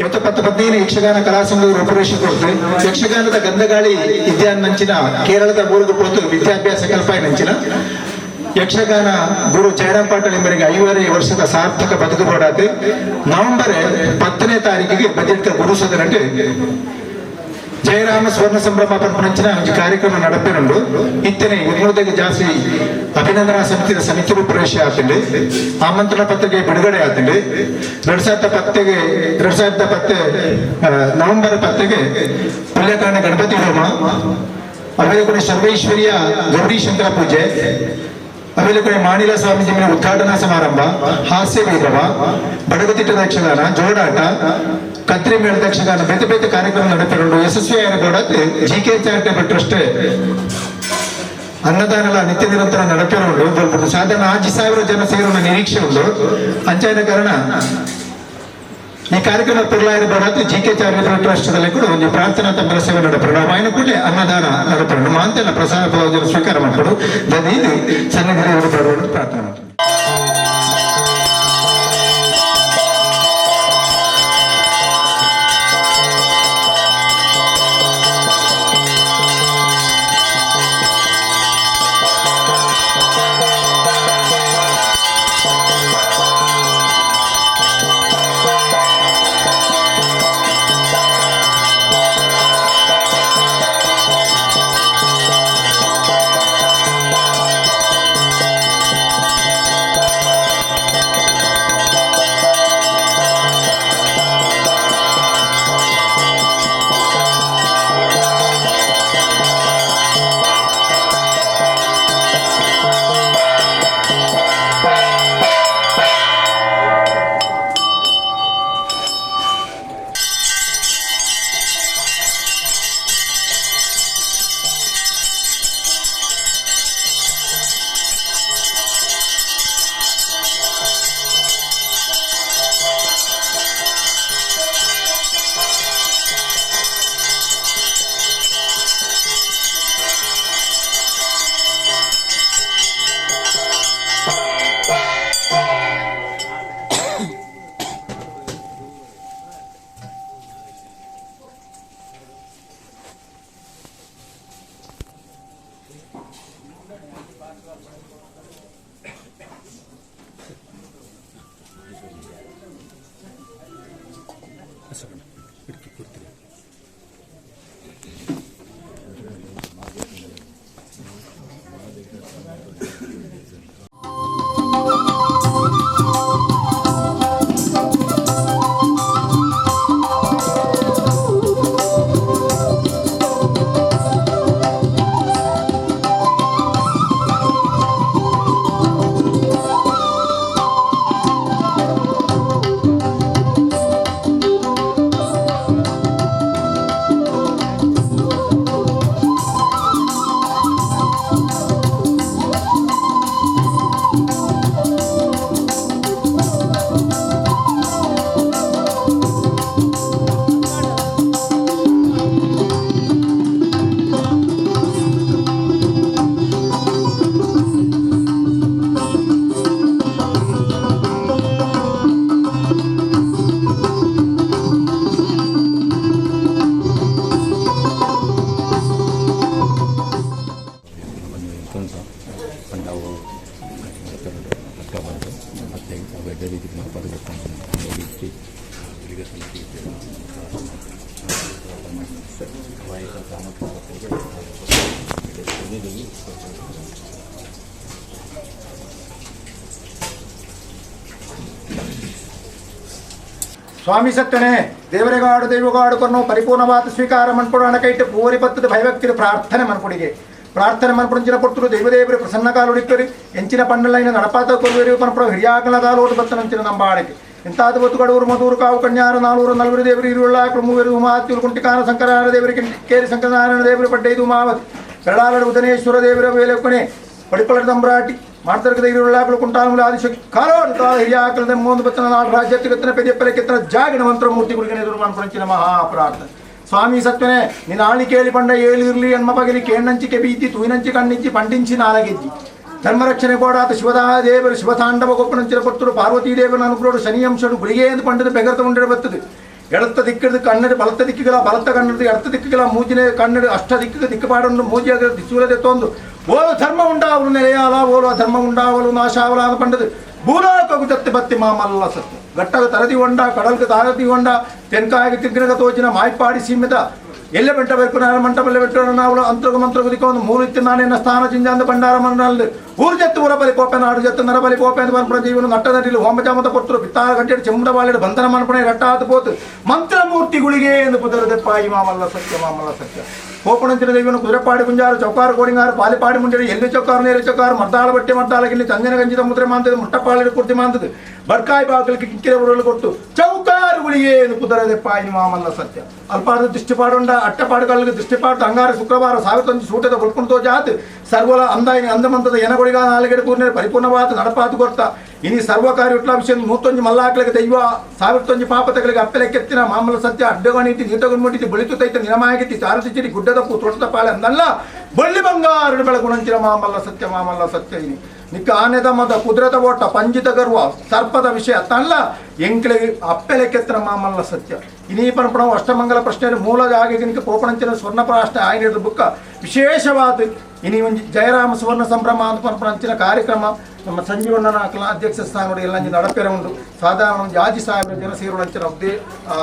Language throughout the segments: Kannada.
ಇವತ್ತು ಪತ್ತು ಹದಿನೈದು ಯಕ್ಷಗಾನ ಕಲಾ ಸಂಘ ರೂಪುರೇಷೆ ಕೊಡ್ತು ಯಕ್ಷಗಾನದ ಗಂಧಗಾಳಿ ವಿದ್ಯಾನ್ ನಂಚಿನ ಕೇರಳದ ಮೂರುಗು ಪೋತು ವಿದ್ಯಾಭ್ಯಾಸ ಕಲ್ಪಾಯ ನಂಚಿನ ಯಕ್ಷಗಾನ ಗುರು ಜಯರಾಮ್ ಪಾಟೀಲ್ ಎಂಬರಿಗೆ ಐವರೇ ವರ್ಷದ ಸಾರ್ಥಕ ಬದುಕು ಬೋಡಾತು ನವೆಂಬರ್ ಪತ್ತನೇ ತಾರೀಕಿಗೆ ಬಜೆಟ್ ಗುರು ಸದನಟ್ಟು ಜಯರಾಮ ಸ್ವರ್ಣ ಸಂಭ್ರಮ ಪ್ರಪಂಚನ ಒಂದು ಕಾರ್ಯಕ್ರಮ ನಡಪೇನುಂಡು ಇತ್ತನೆ ಇನ್ನೂರಿಗೆ ಜಾಸ್ತಿ ಅಭಿನಂದನಾ ಸಮಿತಿಯ ಸಮಿತಿ ಪ್ರವೇಶ ಆತಂಡೆ ಆಮಂತ್ರಣ ಪತ್ರಿಕೆ ಬಿಡುಗಡೆ ಆತಂಡೆ ಎರಡ್ ಸಾವಿರದ ಪತ್ತೆಗೆ ಎರಡ್ ಸಾವಿರದ ಪತ್ತೆ ನವೆಂಬರ್ ಪತ್ತೆಗೆ ಪುಲ್ಯಕಾಂಡ ಗಣಪತಿ ಹೋಮ. ಆಮೇಲೆ ಕೂಡ ಸರ್ವೇಶ್ವರಿಯ ಗೌರಿ ಶಂಕರ ಪೂಜೆ. ಆಮೇಲೆ ಕೂಡ ಮಾಣಿಲ ಸ್ವಾಮೀಜಿ ಉದ್ಘಾಟನಾ ಸಮಾರಂಭ. ಹಾಸ್ಯ ವೈಭವ. ಬಡಗತಿಟ್ಟದ ಯಕ್ಷಗಾನ. ಜೋಡಾಟ. ಕತ್ರಿ ಯಕ್ಷಗಾನ ಬೇತೆ ಬೇತೆ ಕಾರ್ಯಕ್ರಮ ನಡೆಪಿಕೊಂಡು ಯಶಸ್ವಿಯಾಗಿ ಜಿ ಕೆ ಚಾರಿಟೇಬಲ್ ಟ್ರಸ್ಟ್ ಅನ್ನದಾನಲ ನಿತ್ಯ ನಿರಂತರ ನಡೆಪಿರೋದು ಬಲ್ಬಿಟ್ಟು ಸಾಧಾರಣ ಆಜಿ ಸಾವಿರ ಜನ ಸೇರುವ ನಿರೀಕ್ಷೆ ಉಂಟು. ಅಂಚಾಯನ ಕಾರಣ ಈ ಕಾರ್ಯಕ್ರಮ ಪುರ್ಲಾಯರ ಬಡಾತು ಜಿ ಕೆ ಟ್ರಸ್ಟ್ ದಲ್ಲಿ ಕೂಡ ಒಂದು ಪ್ರಾರ್ಥನಾ ತಮ್ಮ ಸೇವೆ ನಡೆಪಡು ಆಯ್ನ ಕೂಡಲೇ ಅನ್ನದಾನ ನಡೆಪಡು ಮಾಂತನ ಪ್ರಸಾದ ಸ್ವೀಕಾರ ಮಾಡ್ಕೊಡು ದದೀದು ಸನ್ನಿಧಿಯಲ್ಲಿ ಬರುವುದು ಪ್ರಾರ್ಥನೆ ಸ್ವಾಮಿ ಸತ್ತನೆ, ದೇವರಿಗಾಡು ದೈವಗಾಡು ಕೊನ್ನು ಪರಿಪೂರ್ಣವಾದ ಸ್ವೀಕಾರ ಮನ್ಪಡು ಅಣಕೈಟ್ಟು ಪೂರಿ ಪತ್ತದ ಪ್ರಾರ್ಥನೆ ಮನ್ಪುಡಿಗೆ. ಪ್ರಾರ್ಥನೆ ಮನ್ಪುಡಿಂಚಿನ ಪೊರ್ತರು ದೇವದೇವರು ಪ್ರಸನ್ನ ಕಾಲುಡಿಕ್ಕರು ಎಂಚಿನ ಪಂಡಲೈನ ನಡಪಾತ ಕೊಲ್ವೇರು ಪನ್ಪಡು ಹಿರಿಯಾಕಲ ಕಾಲೋಟು ಬತ್ತನಂಚಿನ ನಂಬಾಡಕ್ಕೆ ಇಂತಾದ ಬೊತ್ತುಗಡೂರು ಮಧೂರು ಕಾವು ಕಣ್ಯಾರು ನಾಲ್ವರು ನಲ್ವರು ದೇವರು ಇರುಳ್ಳ ಮೂವರು ಉಮಾತ್ಯುರು ಕುಂಟಿಕಾನ ಶಂಕರಾರ ದೇವರಿಗೆ ಕೇರಿ ಶಂಕರನಾರಾಯಣ ದೇವರು ಪಡ್ಡೈದು ಉಮಾವತಿ. ಬೆಳಾಲಡು ಉದನೇಶ್ವರ ದೇವರ ವೇಲೆಕೊನೆ ಪಡಿಪಳದ ದಂಬ್ರಾಟಿ ಮಾಡ್ತರ್ಕದ ಇರುಳ್ಳಾಕಲು ಕುಂಟಾಮುಲ ಆದಿಶಕ್ತಿ ಕಾಲೋಡು ಕಾಲ ಹಿರಿಯಾಕಲದ ಮೂಂದು ಬತ್ತನ ನಾಡು ರಾಜ್ಯತ್ತಿಗತ್ತನ ಪೆದೆಪ್ಪಲೆ ಕೆತ್ತನ ಜಾಗಿನ ಮಂತ್ರ ಮೂರ್ತಿಗಳಿಗೆ ಎದುರು ಮಾಡ್ಕೊಂಚಿನ ಮಹಾಪ್ರಾರ್ಥನೆ ಸ್ವಾಮಿ ಸತ್ವನೆ, ನಿನ್ನ ಆಳಿ ಕೇಳಿ ಪಂಡ ಏಳಿರ್ಲಿ ಎನ್ಮ ಬಗಲಿ ಕೇಣ್ಣಂಚಿಕೆ ಬೀತಿ ತೂಯಿನಂಚಿ ಕಣ್ಣಿಂಚಿ ಪಂಡಿಂಚಿ ನಾಲಗೆಜ್ಜಿ. ಧರ್ಮರಕ್ಷಣೆ ಕೋಡಾತ ಶಿವದಾ ದೇವರು ಶಿವತಾಂಡವ ಗೊಪ್ಪನಂಚಿನ ಪತ್ತರು ಪಾರ್ವತೀ ದೇವನ ಅನುಗ್ರೋಡು ಶನಿಯಂಶನು ಗುಳಿಗೆ ಎಂದು ಪಂಡದ ಬೆಗರ್ತ ಉಂಡಿರ ಬತ್ತದೆ. ಎಡತ್ತ ದಿಕ್ಕಿದ ಕನ್ನಡ ಬಲತ ದಿಕ್ಕಿಗಳ ಬಲತ ಕನ್ನಡ ಎಡತ ದಿಕ್ಕಿಗಳ ಮೂಜಿನ ಕನ್ನಡ, ಅಷ್ಟ ದಿಕ್ಕಿಗೆ ದಿಕ್ಕಪಾಡನ್ನು ಮೂಜಿಯಾಗ ದಿಸೂರದೆ ಓಲು ಧರ್ಮ ಉಂಡಾವಲು ನೆಲೆಯಾಲ ಓಲು ಧರ್ಮ ಉಂಡಾವಲು ನಾಶಾವಲ ಅಂತ ಪಂಡದು ಭೂಲೋಕವು ಜತ್ತಿ ಬತ್ತಿ ಮಾಮಲ್ಲ ಸತ್ತು. ಗಟ್ಟಗ ತರದಿ ಹೊಂಡ ಕಡಲ್ಗೆ ತಾರದಿ ಹೊಂಡ ತೆನ್ಕಾಯಿಗೆ ತಿಗ್ಗಿನಗ ತೋಚಿನ ಮಾಯ್ಪಾಡಿ ಸೀಮಿತ. ಎಲ್ಲ ಬೆಂಟ ಬೇಕು ನಾನು ಮಂಟಪಲ್ಲಿ ಬೆಟ್ಟು ನಾವು ಅಂತರ್ಗ ಮಂತ್ರಗ ದಿಕ್ಕೊಂಡು ಮೂರು ಇತ್ತು ನಾನೇನ ಸ್ಥಾನ ಚಿಂಜಾಂದ ಬಂಡಾರ ಮಣ್ಣಲ್ಲಿ ಊರು ಜತ್ತು ಊರಬಲಿ ಪೋಪೆ ನಾಡು ಜತ್ತು ನರಬಲಿ ಪೋಪೆ ಅಂತ ಮನ್ಪಣ ಜೀವನ ನಟ್ಟ ನಟಿಲಿ ಹೋಮ ಜಾಮತ ಕೊಟ್ಟರು ಬಿತ್ತಾರ ಗಂಟೆ ಚೆಮ್ಮಡ ಬಾಳಿಡ ಬಂಧನ ಮನ್ಪಣೆ ರಟ್ಟಾತ ಪೋತು ಮಂತ್ರಮೂರ್ತಿಗಳಿಗೆ ಎಂದು ಕುದುರದೆಪ್ಪ ಈ ಮಾಮಲ್ಲ ಸತ್ಯ ಮಾಮಲ್ಲ ಸತ್ಯ ಕೋಪಣಂಚಿನ ದೈವನ ಕುದುರೆಪಾಡಿ ಗುಂಜಾರು ಚೌಕಾರ ಕೋಡಿಂಗಾರು ಪಾಲಿಪಾಡಿ ಮುಂಜಾನೆ ಎಲ್ಲಿ ಚೌಕಾರ ನೇರ ಚೌಕಾರ ಮರ್ದಾಳ ಬಟ್ಟೆ ಮರ್ದಾಳಗಿಲ್ಲಿ ಚಂದನ ಗಂಜಿದ ಮುದ್ರೆ ಮಾಂತದ ಮುಟ್ಟಪಾಳಿಡ ಕುರ್ತಿ ಮಾಂತದ ಬರ್ಕಾಯಿ ಬಾಗಿಲಿಗೆ ಕಿಕ್ಕಿರ ಬರಲು ಕೊಟ್ಟು ಚೌಕಾರುಗಳಿಗೆ ಕುದುರದೆಪ್ಪ ಈ ಮಾಮಲ್ಲ ಸತ್ಯ. ಅಲ್ಪಾದ ದೃಷ್ಟಿಪಾಡುಂಡ, ಅಟ್ಟಪಾಡುಗಳಿಗೆ ದೃಷ್ಟಿಪಾಡು, ಅಂಗಾರ ಶುಕ್ರವಾರ ಸಾವಿರತ್ತೊಂದು ಸೂಟದ ಬಡ್ಕೊಂಡು ಜಾತ್. ಸರ್ವಲ ಅಂದಾಯಿನ ಅಂದಮಂತದ ಎನಗೊಳಿಗ ನಾಲಿಗೆಡೆ ಪೂರ್ಣ ಪರಿಪೂರ್ಣವಾದ ನಡಪಾತು ಕೊರ್ತ. ಇನಿ ಸರ್ವಕಾರಿ ವಿಟ್ಲಾಂಶ ನೂತೊಂಜಿ ಮಲ್ಲಾಕ್ಲಿಗೆ ದೈವ ಸಾವಿರತ್ತೊಂಜಿ ಪಾಪತಗಳಿಗೆ ಅಪ್ಪಲೆ ಕೆತ್ತಿನ ಮಾಮಲ ಸತ್ಯ. ಅಡ್ಡಗಣಿತಿ ನೀತಗೊಂಡ್ಬಿಟ್ಟಿತಿ ಬಳಿತು ತೈತ ನಿರಮಾಗಿತಿ ಸಾರಸಿಚಿರಿ ಗುಡ್ಡದ ಪೂ, ತೋಟದ ಪಾಳೆ ಅಂದಲ್ಲ. ಬಳ್ಳಿ ಬಂಗಾರು ಬೆಳಗುಣಂಚಿನ ಮಾಮಲ್ಲ ಸತ್ಯ ಮಾಮಲ್ಲ ಸತ್ಯ ಇನಿ. ನಿಕ್ಕ ಆನೆದ ಮದ ಕುದುರೆದ ಓಟ, ಪಂಜಿತ ಗರ್ವ, ಸರ್ಪದ ವಿಷಯ ತಲ್ಲ ಎಂಕ್ಲೆ ಅಪ್ಪೆಲೆ ಮಾಮಲ್ಲ ಸತ್ಯ. ಇನಿ ಪರಂಪರ ಅಷ್ಟಮಂಗಲ ಪ್ರಶ್ನೆ ಮೂಲ ನಿಕ್ಕ ಕೋಪಣಂಚಿನ ಸ್ವರ್ಣ ಪ್ರಾಷ್ಟ ಆಯ್ನ ಬುಕ್ಕ. ವಿಶೇಷವಾದ, ಇನಿ ಒಂದು ಜಯರಾಮ ಸುವರ್ಣ ಸಂಭ್ರಮ ಅಂತ ಪರಪಣಂಚಿನ ಕಾರ್ಯಕ್ರಮ. ನಮ್ಮ ಸಂಜೀವಣ್ಣನ ಕಲಾ ಅಧ್ಯಕ್ಷ ಸ್ಥಾನ ಎಲ್ಲ ನಡಪೆರ ಉಂಟು ಸಾಧಾರಣ ಒಂದು ಯಾಜಿ ಸಾವಿರ ಜನ ಸೇರುವಂಚಿನ ಉದ್ದೇ ಆ,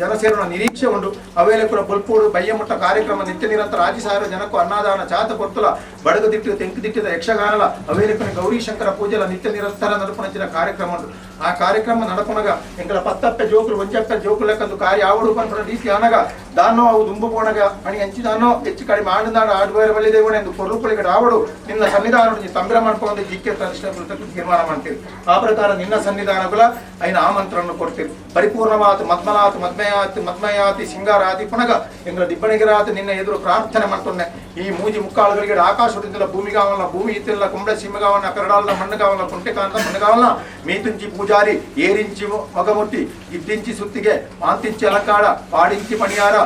ಜನ ಸೇರುವ ನಿರೀಕ್ಷೆ ಉಂಟು. ಅವೇಲೆ ಕೂಡ ಬಲ್ಪೂರು ಬಯ್ಯಮಟ್ಟ ಕಾರ್ಯಕ್ರಮ ನಿತ್ಯ ನಿರಂತರ ಆಜಿ ಸಾಹೇಬ ಜನಕ್ಕೂ ಅನ್ನದಾನ ಚಾತ ಕೊರ್ತುಲ ಬಡಗ ದಿಟ್ಟು ತೆಂಕು ದಿಟ್ಟಿದ ಯಕ್ಷಗಾನಲ ಅವೇಲೆ ಕೂಡ ಗೌರಿ ಪೂಜೆಲ ನಿತ್ಯ ನಿರಂತರ ನಡಪಣಚಿನ ಕಾರ್ಯಕ್ರಮ ಉಂಟು. ಆ ಕಾರ್ಯಕ್ರಮ ನಡಪಣಗ ಎಂಕಲ ಪತ್ತಪ್ಪೆ ಜೋಕುಲು ಒಂಚಪ್ಪೆ ಜೋಕುಲು ಲೆಕ್ಕಂದು ಕಾರ್ಯ ಆವಡು ಪಂಪನ ರೀತಿ ಅನಗ ದಾನೋ ಅವು ದುಂಬು ಪೋಣಗ ಅಣಿ ಹಂಚಿದಾನೋ ಹೆಚ್ಚು ಕಡಿಮೆ ಆಡಿದಾಡ ಆಡುವ ಬಲ್ಲಿದೆ ಎಂದು ಕೊರ್ರುಪಳಿಗೆ ಆವಡು ನಿನ್ನ ಸನ್ನಿಧಾನ ತಂಬ್ರ ಮಾಡ್ಕೊಂಡು ಜಿಕ್ಕೆ ಪ್ರತಿಷ್ಠೆ ತೀರ್ಮಾನ ಮಾಡ್ತೀರಿ ಆ ಪ್ರಕಾರ ನಿನ್ನ ಸನ್ನಿಧಾನಗಳ ಐನ ಆಮಂತ್ರಣ ಕೊಡ್ತೀರಿ ಪರಿಪೂರ್ಣವಾದ ಮದ್ಮನಾಥ್ ಮದ್ಮಯಾತ್ ಮದ್ಮಯಾತಿ ಸಿಂಗಾರಾತಿ ಪುನಗ ಎಂಗಳ ದಿಬ್ಬಣಿಗಿರಾತ ನಿನ್ನ ಎದುರು ಪ್ರಾರ್ಥನೆ ಮಾಡ್ತೊನ್ನೆ ಈ ಮೂಜಿ ಮುಕ್ಕಾಳುಗಳಿಗೆ ಆಕಾಶದಿಂದ ಭೂಮಿಗಾವಲ್ಲ ಭೂಮಿ ಇತ್ತಿಲ್ಲ ಕುಂಬಳ ಸಿಂಹಗಾವಲ್ಲ ಕರಡಾಲ ಮಣ್ಣಗಾವಲ್ಲ ಕುಂಟೆಕಾಂತ ಮಣ್ಣಗಾವಲ್ಲ ಮೀತುಂಚಿ ಪೂಜಾರಿ ಏರಿಂಚಿ ಮಗಮುಟ್ಟಿ ಇದ್ದಿಂಚಿ ಸುತ್ತಿಗೆ ಮಾಂತಿಂಚಿ ಅಲಕಾಳ ಪಾಡಿಂಚಿ ಪಣಿಯಾರ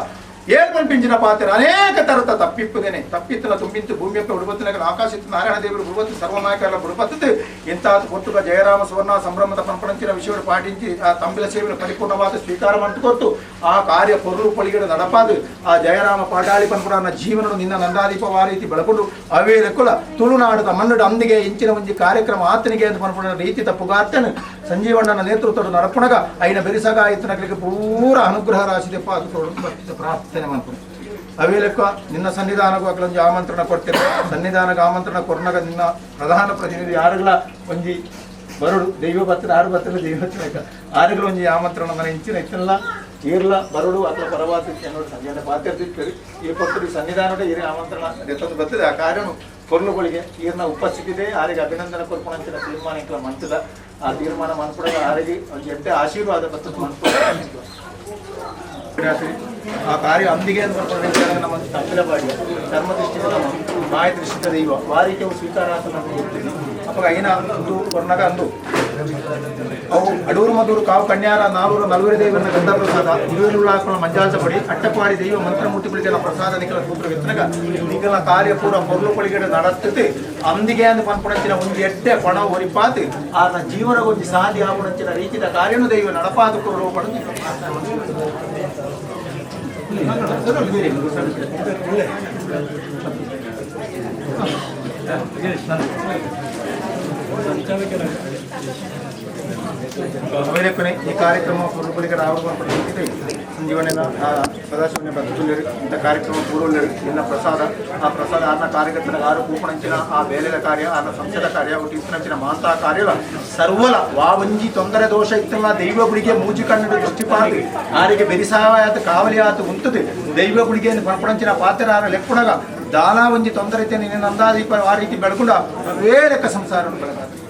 ಏನ್ ಮನ್ಪಿಂಚಿನ ಪಾತ್ರ ಅನೇಕ ತರದ ತಪ್ಪಿಪ್ಪುದೇನೆ ತಪ್ಪಿತ್ತಲ ತುಂಬಿಂತು ಭೂಮಿಯಪ್ಪ ಉಡುಬತ್ತಿನ ಆಕಾಶಿತ್ತು ನಾರಾಯಣ ದೇವರು ಬುಡುಬತ್ತು ಸರ್ವನಾಯಕರ ಬುಡುಬತ್ತದು ಇಂತಾದ ಕೊಟ್ಟುಗ ಜಯರಾಮ ಸುವರ್ಣ ಸಂಭ್ರಮದ ಪಂಪಣಂಚಿನ ವಿಷಯಗಳು ಪಾಟಿಂಚಿ ಆ ತಂಬಿಲ ಸೇವೆಯ ಪರಿಪೂರ್ಣವಾದ ಸ್ವೀಕಾರ ಮಾಡಿಕೊಟ್ಟು ಆ ಕಾರ್ಯ ಪೊರ್ರು ಪಳಿಗಡೆ ನಡಪಾದು ಆ ಜಯರಾಮ ಪಾಟಾಳಿ ಪಂಪಣ ಜೀವನ ನಿನ್ನ ನಂದಾದೀಪ ರೀತಿ ಬೆಳಕೊಂಡು ಅವೇ ಕುಲ ತುಳುನಾಡದ ಮಣ್ಣುಡ ಅಂದಿಗೆ ಇಂಚಿನ ಒಂಜಿ ಕಾರ್ಯಕ್ರಮ ಆತನಿಗೆ ಎಂದು ಪಂಪಣ ರೀತಿ ತಪ್ಪುಗಾರ್ತನು ಸಂಜೀವಣ್ಣನ ನೇತೃತ್ವದ ನಡಪಣಗ ಐನ ಬೆರಿಸಗ ಆಯ್ತನಗಳಿಗೆ ಪೂರ ಅನುಗ್ರಹ ರಾಶಿದೆಪ್ಪ ಅದು ಬರ್ತಿದ್ದ ಪ್ರಾರ್ಥನೆ ಮಾಡ್ಕೊಂಡು ಲೆಕ್ಕ, ನಿನ್ನ ಸನ್ನಿಧಾನಗೂ ಆಮಂತ್ರಣ ಕೊಡ್ತೇನೆ. ಸನ್ನಿಧಾನಕ್ಕೆ ಆಮಂತ್ರಣ ಕೊರ್ನಾಗ ನಿನ್ನ ಪ್ರಧಾನ ಪ್ರತಿನಿಧಿ ಯಾರುಗಳ ಒಂಜಿ ಬರಡು? ದೈವ ಭತ್ರ ಆರು ಭತ್ರ ದೈವ ಬತ್ತಿರ ಆರುಗಳ ಒಂಜಿ ಆಮಂತ್ರಣ ನನ್ನ ಇಂಚಿನ ಈರ್ಲ ಬರಡು ಅಥವಾ ಅನ್ನೋದು ಸಂಜೆ ಪಾತ್ರಿರ್ತೀರಿ ಈ ಪಕ್ಷದ ಹಿರಿಯ ಆಮಂತ್ರಣ ಎತ್ತೊಂದು ಬರ್ತದೆ. ಆ ಕಾರ್ಯನು ಕೊರ್ಲುಗಳಿಗೆ ಈರ್ನ ಉಪಸ್ಥಿತಿದೆ ಆರಿಗೆ ಅಭಿನಂದನೆ ಕೊರ್ಪಣಂಚಿನ ತೀರ್ಮಾನ ಮಂಚದ ಆ ತೀರ್ಮಾನ ಮನ್ಪುಡಗ ಆರಿಗೆ ಎಡ್ಡೆ ಆಶೀರ್ವಾದ ಬರ್ತದೆ ಆ ಕಾರ್ಯ ಅಂದಿಗೆ ಅಂತ ನಮ್ಮ ತಪ್ಪಿಲಬಾಡಿ ಧರ್ಮ ದೃಷ್ಟಿಯಿಂದ ಮಾಹಿತಿ ಮಾಯ ಇವ ದೈವ. ವಾರಿಕೆ ಅವು ಸ್ವೀಕಾರ ಅಂತ ನಮಗೆ ಅಪ್ಪ ಐನ ಅಂದು ಬರ್ನಾಗ ಅಂದು. ಅವು ಅಡೂರು ಮದೂರು ಕಾವು ಕನ್ಯಾರ ನಾರೂರು ನಲ್ವರಿ ದೇವರ ಗಂಧ ಪ್ರಸಾದ ತಿರುವಿರುಳಾಕುಳ ಮಂಜಾಜಪಡಿ ಅಟ್ಟಪಾಡಿ ದೈವ ಮಂತ್ರಮೂರ್ತಿಗಳಿಗೆ ಪ್ರಸಾದ ನಿಖಲ ಸೂತ್ರ ವಿತನಗ ನಿಖಲ ಕಾರ್ಯ ಪೂರ ಪೊರ್ಲುಗಳಿಗೆ ನಡಸ್ತತಿ. ಅಂದಿಗೆ ಅಂದ ಪನ್ಪುಣಚಿನ ಒಂದು ಎಟ್ಟೆ ಪಣ ಒರಿಪಾತಿ ಆತ ಜೀವನ ಗೊಂಜಿ ಸಾಧಿ ಆಗುಣಚಿನ ರೀತಿಯ ಕಾರ್ಯನು ದೈವ ನಡಪಾದ ಕೊಡುವ ಪಣ ಅವರಕ್ಕನೆ ಈ ಕಾರ್ಯಕ್ರಮ ಪೂರ್ವಪಲಿಗೆ ರಾವಣ ಪಡಿಸಿದೆ ಸಂಜೀವನ ಸದಾಶಿವನ ಬದುಕುಲೇರು ಇಂಥ ಕಾರ್ಯಕ್ರಮ ಪೂರ್ವಲೇರು ಇನ್ನ ಪ್ರಸಾದ ಆ ಪ್ರಸಾದ ಆನ ಕಾರ್ಯಕರ್ತರ ಆರು ಕೂಪಣಂಚಿನ ಆ ಬೇಲೆದ ಕಾರ್ಯ ಆನ ಸಂಸದ ಕಾರ್ಯ ಒಟ್ಟು ಇತ್ತಿನಂಚಿನ ಮಾಂತ ಕಾರ್ಯ ಸರ್ವಲ ವಾವಂಜಿ ತೊಂದರೆ ದೋಷ ಇತ್ತಲ್ಲ ದೈವ ಗುಡಿಗೆ ಮೂಜಿ ಕಣ್ಣು ದೃಷ್ಟಿಪಾತಿ ಆರಿಗೆ ಬೆರಿಸಾವಾಯಾತ ಕಾವಲಿ ಆತ ಉಂಟದು ದೈವ ಗುಡಿಗೆ ಪಣಪಣಂಚಿನ ಪಾತ್ರ ಆರ ಲೆಕ್ಕುಣಗ ದಾನ ಒಂಜಿ ತೊಂದರೆ ಇತ್ತೆ ನಿನ್ನ ನಂದಾದೀಪ ಆ ರೀತಿ ಬೆಳಗುಂಡ ಅವೇ ಲೆಕ್ಕ ಸಂಸಾರ ಬೆಳಗಾದ ಕೃಷ್ಣಕ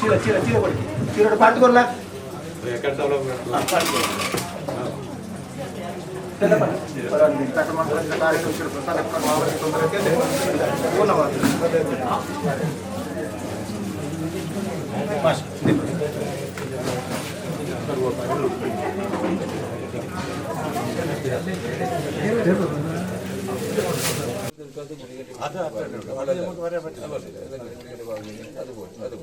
ಚೀಲ ಚೀಲ ಚೀಲ ಕೊಡಿ. ಚೀಲ ಪಾಟ್ ಕೊಡ್ಲ? ಪೂರ್ಣವಾಗಿ അത് നമുക്ക് പറയാൻ പറ്റില്ല അത് പോയി അത്